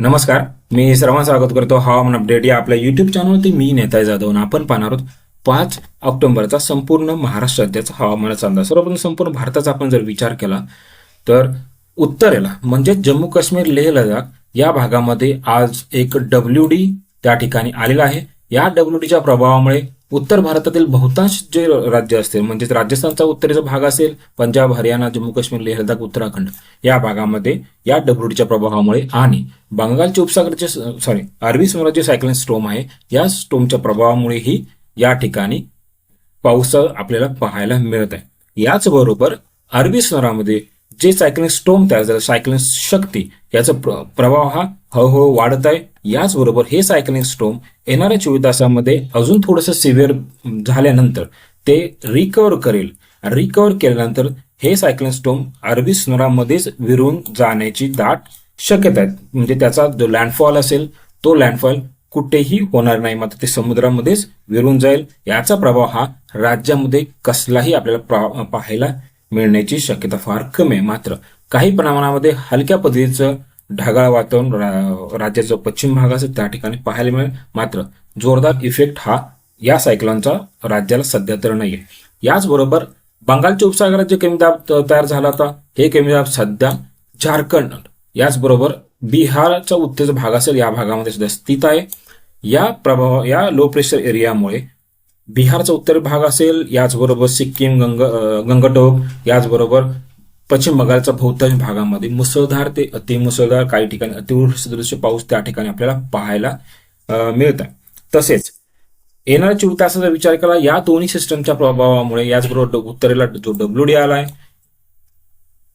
नमस्कार मी सर्वांचं स्वागत करतो. हवामान अपडेट या आपल्या युट्यूब चॅनलवरती मी नेता जाधव आपण पाहणार आहोत पाच ऑक्टोबरचा संपूर्ण महाराष्ट्र राज्याचा हवामानाचा अंदाज. सर्वप्रथम संपूर्ण भारताचा आपण जर विचार केला तर उत्तरेला म्हणजे जम्मू काश्मीर लेह लडाख या भागामध्ये आज एक डब्ल्यू डी त्या ठिकाणी आलेला आहे. या डब्ल्यू डीच्या प्रभावामुळे उत्तर भारतातील बहुतांश जे राज्य असतील म्हणजेच राजस्थानचा उत्तरेचा भाग असेल पंजाब हरियाणा जम्मू काश्मीर लेह लडाख उत्तराखंड या भागामध्ये या डब्ल्यूडीच्या प्रभावामुळे आणि बंगालच्या उपसागरचे सॉरी अरबी समुद्राचे सायक्लोन स्टोम आहे या स्टोमच्या प्रभावामुळेही या ठिकाणी पाऊस आपल्याला पाहायला मिळत आहे. याचबरोबर अरबी समुद्रामध्ये जे सायक्लिंग स्टोम तयार झालं सायक्लिंग शक्ती याचा प्र- प्रभाव हा हळूहळू वाढत आहे. याचबरोबर हे सायक्लिंग स्टोम येणाऱ्या चोवीस तासामध्ये अजून थोडंसं सिव्हिअर झाल्यानंतर ते रिकवर करेल. रिकवर केल्यानंतर हे सायक्लिंग स्टोम अरबी समुद्रामध्येच विरून जाण्याची दाट शक्यता आहे. म्हणजे त्याचा जो लँडफॉल असेल तो लँडफॉल कुठेही होणार नाही. मात्र ते समुद्रामध्येच विरून जाईल. याचा प्रभाव हा राज्यामध्ये कसलाही आपल्याला पाहायला मिळण्याची शक्यता फार कमी आहे. मात्र काही प्रमाणामध्ये हलक्या पद्धतीचं ढगाळ वातावरण रा- पश्चिम भाग असेल त्या ठिकाणी पाहायला मिळेल. मात्र जोरदार इफेक्ट हा या सायक्लॉनचा राज्याला सध्या तर नाही आहे याचबरोबर बंगालच्या उपसागरात जे कमी दाब तयार झाला होता हे कमी दाब सध्या झारखंड याचबरोबर बिहारचा उत्तेज भाग असेल या भागामध्ये सुद्धा स्थित आहे. या प्रभाव या लो प्रेशर एरियामुळे बिहारचा उत्तर भाग असेल याचबरोबर सिक्कीम गंग गंगटोक याचबरोबर पश्चिम बंगालच्या बहुतांश भागामध्ये मुसळधार ते अतिमुसळधार काही ठिकाणी अतिवृष्टी पाऊस त्या ठिकाणी आपल्याला पाहायला मिळत आहे तसेच येणाऱ्या चोवीस तासाचा विचार केला या दोन्ही सिस्टमच्या प्रभावामुळे याचबरोबर उत्तरेला जो डब्ल्यू डी आलाय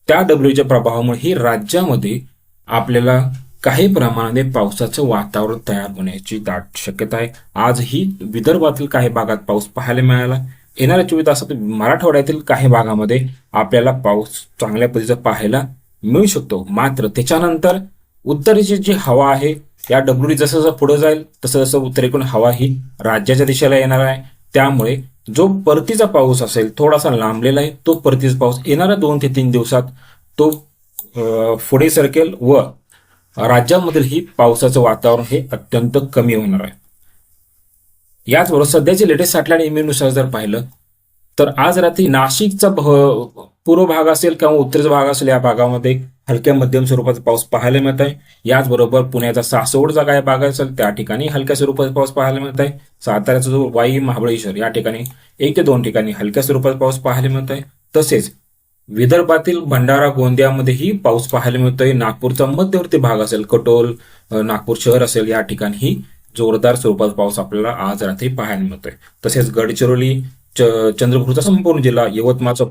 त्या डब्ल्यूच्या प्रभावामुळे ही राज्यामध्ये आपल्याला काही प्रमाणात पावसाचं वातावरण तयार होण्याची दाट शक्यता आहे. आजही विदर्भातील काही भागात पाऊस पाहायला मिळाला. येणाऱ्या चोवीस तासात मराठवाड्यातील काही भागामध्ये आपल्याला पाऊस चांगल्या पद्धतीचा पाहायला मिळू शकतो. मात्र त्याच्यानंतर उत्तरेची जी हवा आहे या डब्ल्यूडी जसं जसं पुढे जाईल तसं जसं उत्तरेकडून हवा ही राज्याच्या दिशेला येणार आहे. त्यामुळे जो परतीचा पाऊस असेल थोडासा लांबलेला आहे तो परतीचा पाऊस येणाऱ्या दोन ते तीन दिवसात तो पुढे सरकेल व राज्यामधील ही पावसाचं वातावरण हे अत्यंत कमी होणार आहे. याचबरोबर सध्याचे लेटेस्ट सॅटेलाइट इमेजनुसार जर पाहिलं तर आज रात्री नाशिकचा पूर्व भाग असेल किंवा उत्तरेचा भाग असेल या भागामध्ये हलक्या मध्यम स्वरूपाचा पाऊस पाहायला मिळत आहे. याचबरोबर पुण्याचा सासवडचा काय भाग असेल त्या ठिकाणी हलक्या स्वरूपाचा पाऊस पाहायला मिळत आहे. साताऱ्याचा जो वाई महाबळेश्वर या ठिकाणी एक ते दोन ठिकाणी हलक्या स्वरूपाचा पाऊस पाहायला मिळत आहे. तसेच विदर्भातील भंडारा गोंदियामध्येही पाऊस पाहायला मिळतोय. नागपूरचा मध्यवर्ती भाग असेल कटोल नागपूर शहर असेल या ठिकाणीही जोरदार स्वरूपात पाऊस आपल्याला आज रात्री पाहायला मिळतोय. तसेच गडचिरोली च- चंद्रपूरचा संपूर्ण जिल्हा यवतमाळचा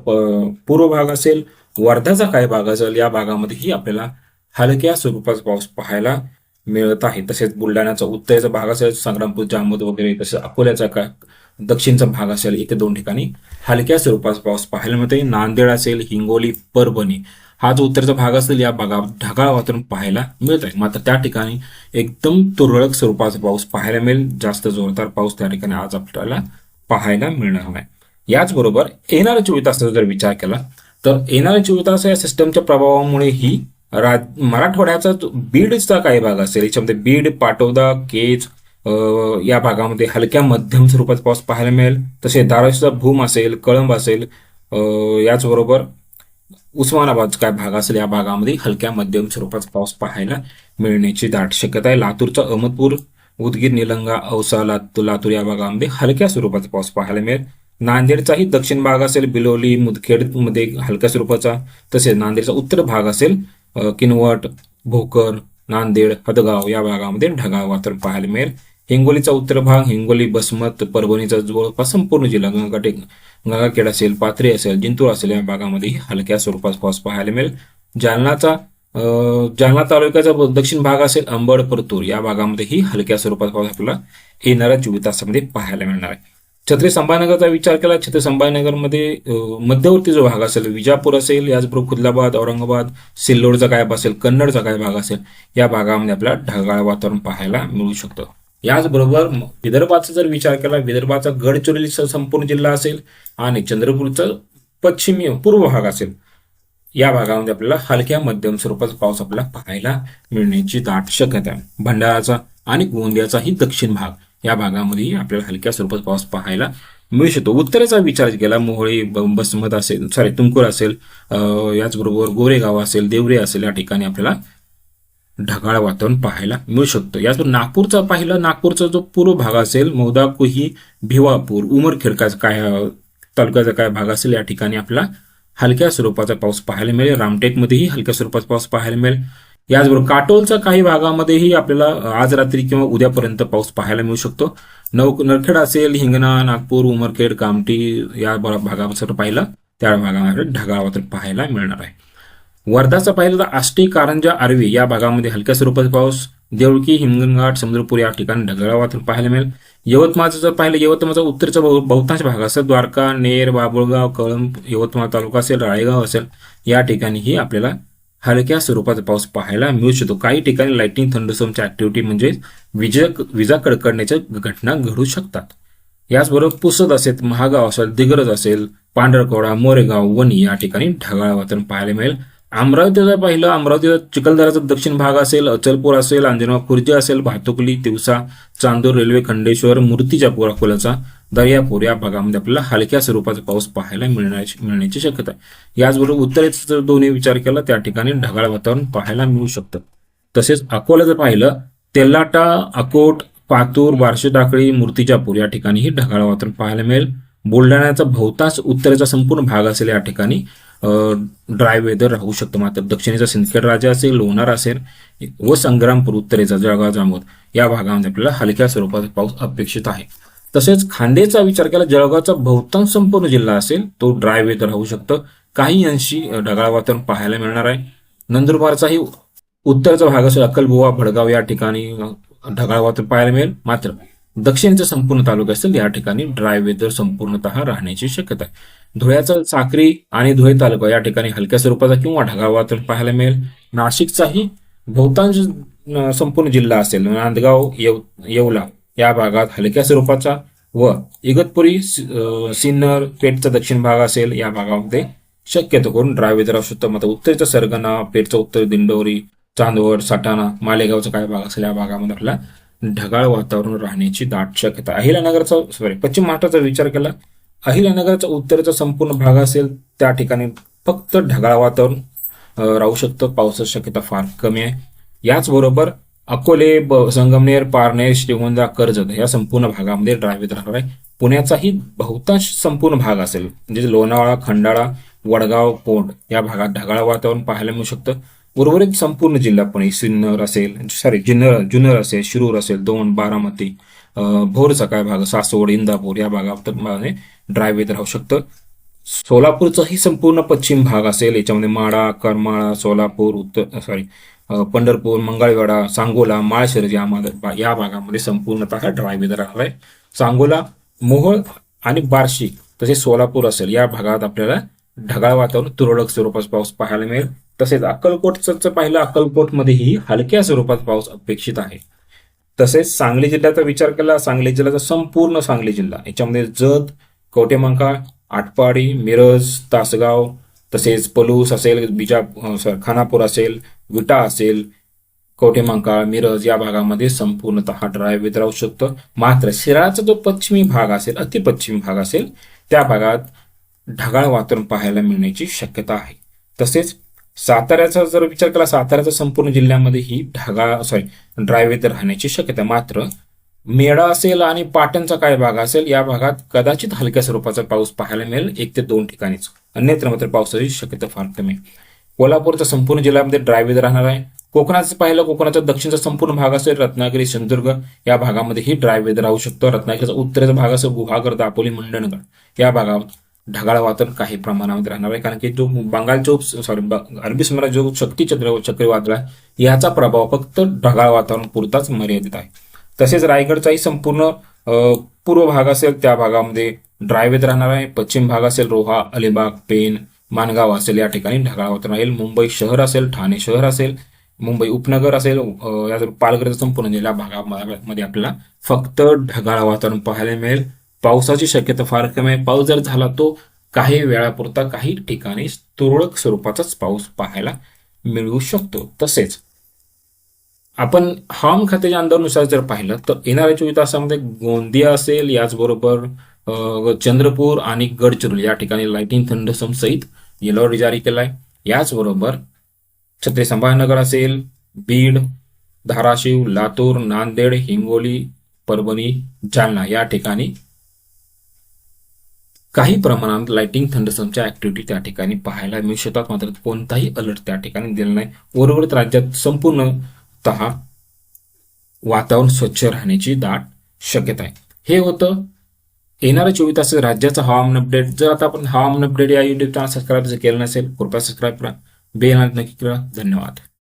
पूर्व भाग असेल वर्धाचा काही भाग असेल या भागामध्येही आपल्याला हलक्या स्वरूपाचा पाऊस पाहायला मिळत आहे. तसेच बुलढाण्याचा उत्तरेचा भाग असेल संग्रामपूर जामोद वगैरे तसेच अकोल्याचा का दक्षिणचा भाग असेल इथे दोन ठिकाणी. हलक्या स्वरूपाचा पाऊस पाहायला मिळते नांदेड असेल हिंगोली परभणी. हा जो उत्तरचा भाग असेल या भागात ढगाळ वातावरण पाहायला मिळत आहे मात्र त्या ठिकाणी एकदम तुरळक स्वरूपाचा पाऊस पाहायला मिळेल. जास्त जोरदार पाऊस त्या ठिकाणी आज आपल्याला पाहायला मिळणार नाही याचबरोबर येणाऱ्या चोवीस तासाचा जर विचार केला तर येणाऱ्या चोवीस तास या सिस्टमच्या प्रभावामुळे ही राज मराठवाड्याचा बीडचा काही भाग असेल याच्यामध्ये बीड पाटोदा केज या भागामध्ये हलक्या मध्यम स्वरूपाचा पाऊस पाहायला मिळेल. तसे धाराशिवचा भूम असेल कळंब असेल याचबरोबर उस्मानाबाद काय भाग असेल या भागामध्ये हलक्या मध्यम स्वरूपाचा पाऊस पाहायला मिळण्याची दाट शक्यता आहे. लातूरचा अहमदपूर उदगीर निलंगा औसा लातूर लातूर या भागामध्ये हलक्या स्वरूपाचा पाऊस पाहायला मिळेल. नांदेडचाही दक्षिण भाग असेल बिलोली मुदखेडमध्ये हलक्या स्वरूपाचा. तसेच नांदेडचा उत्तर भाग असेल किनवट भोकर नांदेड हदगाव या भागामध्ये ढगाळ वातावरण पाहायला मिळेल. हिंगोलीचा उत्तर भाग हिंगोली बसमत परभणीचा जवळपास संपूर्ण जिल्हा गंगाटे गंगाखेड असेल पाथरी असेल जिंतूर असेल या भागामध्ये हलक्या स्वरूपात पाऊस पाहायला मिळेल. जालनाचा जालना तालुक्याचा दक्षिण भाग असेल अंबड परतूर या भागामध्येही हलक्या स्वरूपात पाऊस आपल्याला येणाऱ्या चोवीस तासामध्ये पाहायला मिळणार आहे. छत्री संभाजीनगरचा विचार केला छत्री संभाजीनगरमध्ये मध्यवर्ती जो भाग असेल विजापूर असेल याचबरोबर खुदलाबाद औरंगाबाद सिल्लोडचा काय भाग असेल कन्नडचा काय भाग असेल या भागामध्ये आपल्याला ढगाळ वातावरण पाहायला मिळू शकतं. याचबरोबर विदर्भाचा जर विचार केला विदर्भाचा गडचिरोलीचा संपूर्ण जिल्हा असेल आणि चंद्रपूरचा पश्चिमी पूर्व भाग असेल या भागामध्ये आपल्याला हलक्या मध्यम स्वरूपाचा पाऊस आपल्याला पाहायला मिळण्याची दाट शक्यता आहे. भंडाराचा आणि गोंदियाचाही दक्षिण भाग या भागामध्येही आपल्याला हलक्या स्वरूपात पाऊस पाहायला मिळू शकतो. उत्तरेचा विचार केला मोहोळी बसमत असेल सॉरी तुमकुर असेल याचबरोबर गोरेगाव असेल देवरे असेल या ठिकाणी आपल्याला ढगाळ वातावरण पाहायला मिळू शकतं. याचबरोबर नागपूरचा पाहिलं नागपूरचा जो पूर्व भाग असेल मौदा कुही भिवापूर उमरखेडकाचा काय तालुक्याचा काय भाग असेल या ठिकाणी आपला हलक्या स्वरूपाचा पाऊस पाहायला मिळेल. रामटेकमध्येही हलक्या स्वरूपाचा पाऊस पाहायला मिळेल. याचबरोबर काटोलच्या काही भागामध्येही आपल्याला आज रात्री किंवा उद्यापर्यंत पाऊस पाहायला मिळू शकतो. नव नरखेड असेल हिंगणा नागपूर उमरखेड कामटी या ब- पाहिलं त्या भागामध्ये ढगाळ वातावरण पाहायला मिळणार आहे. वर्धाचा पाहिलं तर आष्टी कारंजा आर्वी या भागामध्ये हलक्या स्वरूपाचा पाऊस देवळकी हिंगणघाट समुद्रपूर या ठिकाणी ढगाळ वातावरण पाहायला मिळेल. यवतमाळचं जर पाहिलं यवतमाळचा उत्तरचा बहुतांश भाग असेल द्वारका नेर बाबुळगाव कळंब यवतमाळ तालुका असेल राळेगाव असेल या ठिकाणीही आपल्याला हलक्या स्वरूपाचा पाऊस पाहायला मिळू शकतो. काही ठिकाणी लाईटिंग थंडसोमच्या ऍक्टिव्हिटी म्हणजे विजा विजा कडकडण्याच्या घटना घडू शकतात. याचबरोबर पुसद असेल महागाव असेल दिग्रज असेल पांढरकवडा मोरेगाव वणी या ठिकाणी ढगाळ वातावरण पाहायला मिळेल. अमरावतीचं पाहिलं अमरावतीचा चिखलदराचा दक्षिण भाग असेल अचलपूर असेल अंजनगाव खुर्जी असेल भातुकली तिवसा चांदूर रेल्वे खंडेश्वर मूर्तिजापूर अकोल्याचा दर्यापूर या भागामध्ये आपल्याला हलक्या स्वरूपाचा पाऊस पाहायला मिळण्याची मिळण्याची शक्यता आहे. याचबरोबर उत्तरेचा जर दोन्ही विचार केला त्या ठिकाणी ढगाळ वातावरण पाहायला मिळू शकतं. तसेच अकोला जर पाहिलं तेलाटा अकोट पातूर बार्शी टाकळी मूर्तिजापूर या ठिकाणीही ढगाळ वातावरण पाहायला मिळेल. बुलढाण्याचा बहुतांश उत्तरेचा संपूर्ण भाग असेल या ठिकाणी. ड्राय वेदर राहू शकतं. मात्र दक्षिणेचा सिंदखेड राजा असेल लोणार असेल व संग्रामपूर उत्तरेचा जळगाव जामोद या भागामध्ये आपल्याला हलक्या स्वरूपाचा पाऊस अपेक्षित आहे. तसेच खांदेचा विचार केला जळगावचा बहुतांश संपूर्ण जिल्हा असेल तो ड्राय वेदर राहू शकतं. काही अंशी ढगाळ वातावरण पाहायला मिळणार आहे. नंदुरबारचाही उत्तरचा भाग असेल अक्कलबुवा भडगाव या ठिकाणी ढगाळ वातावरण पाहायला मिळेल. मात्र दक्षिणचा संपूर्ण तालुका असेल या ठिकाणी ड्राय वेदर संपूर्णतः राहण्याची शक्यता आहे. धुळ्याचा साक्री आणि धुळे तालुका या ठिकाणी हलक्या स्वरूपाचा किंवा ढगाळ वातावरण पाहायला मिळेल. नाशिकचाही बहुतांश संपूर्ण जिल्हा असेल नांदगाव येव येवला या भागात हलक्या स्वरूपाचा व इगतपुरी सिन्नर पेठचा दक्षिण भाग असेल या भागामध्ये शक्यतो करून ड्राय वेदर असू शकतं. मात्र उत्तरेचा सरगना पेठचा उत्तर दिंडोरी चांदवड साठाणा मालेगावचा काय भाग असेल या भागामध्ये आपल्याला ढगाळ वातावरण राहण्याची दाट शक्यता अहिल्यानगरचा सॉरी पश्चिम महाराष्ट्राचा विचार केला अहिल्यानगरचा उत्तरेचा संपूर्ण भाग असेल त्या ठिकाणी फक्त ढगाळ वातावरण राहू शकतं. पावसाची शक्यता फार कमी आहे. याचबरोबर अकोले संगमनेर पारनेर श्रीगोंदा कर्जत या संपूर्ण भागामध्ये ड्रायव्हित राहणार आहे. पुण्याचाही बहुतांश संपूर्ण भाग असेल. म्हणजे लोणावळा खंडाळा वडगाव पोंड या भागात ढगाळ वातावरण पाहायला मिळू शकतं. उर्वरित संपूर्ण जिल्हा पुणे सिन्नर असेल सॉरी जिन्नर जुन्नर असेल शिरूर असेल दोन बारामती भोरचा काय भाग सासवड इंदापूर या भागात ड्राय वेदर राहू शकतं. सोलापूरचाही संपूर्ण पश्चिम भाग असेल याच्यामध्ये माडा करमाळा सोलापूर उत्तर सॉरी पंढरपूर मंगळवेढा सांगोला माळशिरस या या भागामध्ये संपूर्णतः ड्राय वेदर राहणार आहे सांगोला मोहोळ आणि बार्शी तसेच सोलापूर असेल या भागात आपल्याला ढगाळ वातावरण तुरळक स्वरूपात पाऊस पाहायला मिळेल. तसेच अक्कलकोटचं पाहिलं अक्कलकोटमध्येही हलक्या स्वरूपात पाऊस अपेक्षित आहे. तसेच सांगली जिल्ह्याचा विचार केला सांगली जिल्ह्याचा संपूर्ण सांगली जिल्हा. याच्यामध्ये जत कवटेमंका आटपाडी मिरज तासगाव तसेच पलूस असेल बिजा अं, खानापूर असेल विटा असेल कवटेमंका मिरज या भागामध्ये संपूर्णतः ड्राय वेदर राहू शकतो. मात्र शिराळाचा जो पश्चिमी भाग असेल अतिपश्चिमी भाग असेल त्या भागात ढगाळ वातावरण पाहायला मिळण्याची शक्यता आहे. तसेच साताऱ्याचा जर विचार केला साताऱ्याचा संपूर्ण जिल्ह्यामध्ये ही ढागा सॉरी ड्राय वेदर राहण्याची शक्यता मात्र मेळा असेल आणि पाटणचा काय भाग असेल या भागात कदाचित हलक्या स्वरूपाचा पाऊस पाहायला मिळेल. एक ते दोन ठिकाणीच. अन्यत्र मात्र पावसाची शक्यता फार कमी आहे. कोल्हापूरचा संपूर्ण जिल्ह्यामध्ये ड्राय वेदर राहणार आहे. कोकणाचं पाहिलं कोकणाचा दक्षिणचा संपूर्ण भाग असेल रत्नागिरी सिंधुदुर्ग या भागामध्ये ही ड्राय वेदर राहू शकतो. रत्नागिरीचा उत्तरेचा भाग असेल गुहागर दापोली मंडणगड. या भागात ढगाळ वातावरण काही प्रमाणामध्ये राहणार आहे. कारण की जो बंगालच्या सॉरी अरबी समुद्रात जो शक्ती चक्र चक्रीवादळ आहे याचा प्रभाव फक्त ढगाळ वातावरण पुरताच मर्यादित आहे. तसेच रायगडचाही संपूर्ण पूर्व भाग असेल त्या भागामध्ये ड्रायवेत राहणार आहे. पश्चिम भाग असेल रोहा अलिबाग पेन मानगाव असेल या ठिकाणी ढगाळ वातावरण राहील. मुंबई शहर असेल ठाणे शहर असेल मुंबई उपनगर असेल या पालघरचा संपूर्ण जिल्हा भागामध्ये आपल्याला फक्त ढगाळ वातावरण पाहायला मिळेल. पावसाची शक्यता फार कमी आहे. पाऊस जर झाला तो काही वेळापुरता काही ठिकाणी तुरळक स्वरूपाचाच पाऊस पाहायला मिळू शकतो. तसेच आपण हवामान खात्याच्या अंदाजानुसार जर पाहिलं तर येणाऱ्या चोवीस तासामध्ये गोंदिया असेल याचबरोबर चंद्रपूर आणि गडचिरोली या ठिकाणी लाइटिंग थंड सहित येलो अलर्ट जारी केलाय. याचबरोबर छत्री संभाजीनगर असेल बीड धाराशिव लातूर नांदेड हिंगोली परभणी जालना या ठिकाणी काही प्रमाणात लाइटिंग थंडसमच्या ऍक्टिव्हिटी त्या ठिकाणी पाहायला मिळू शकतात. मात्र कोणताही अलर्ट त्या ठिकाणी दिला नाही. उर्वरित राज्यात संपूर्णतः वातावरण स्वच्छ राहण्याची दाट शक्यता आहे. हे होतं येणाऱ्या चोवीस तास राज्याचं हवामान अपडेट जर आता आपण हवामान अपडेट या युट्यूब चॅनल सबस्क्राईब जर केलं नसेल कृपया सबस्क्राईब करा. बेल नक्की करा. धन्यवाद.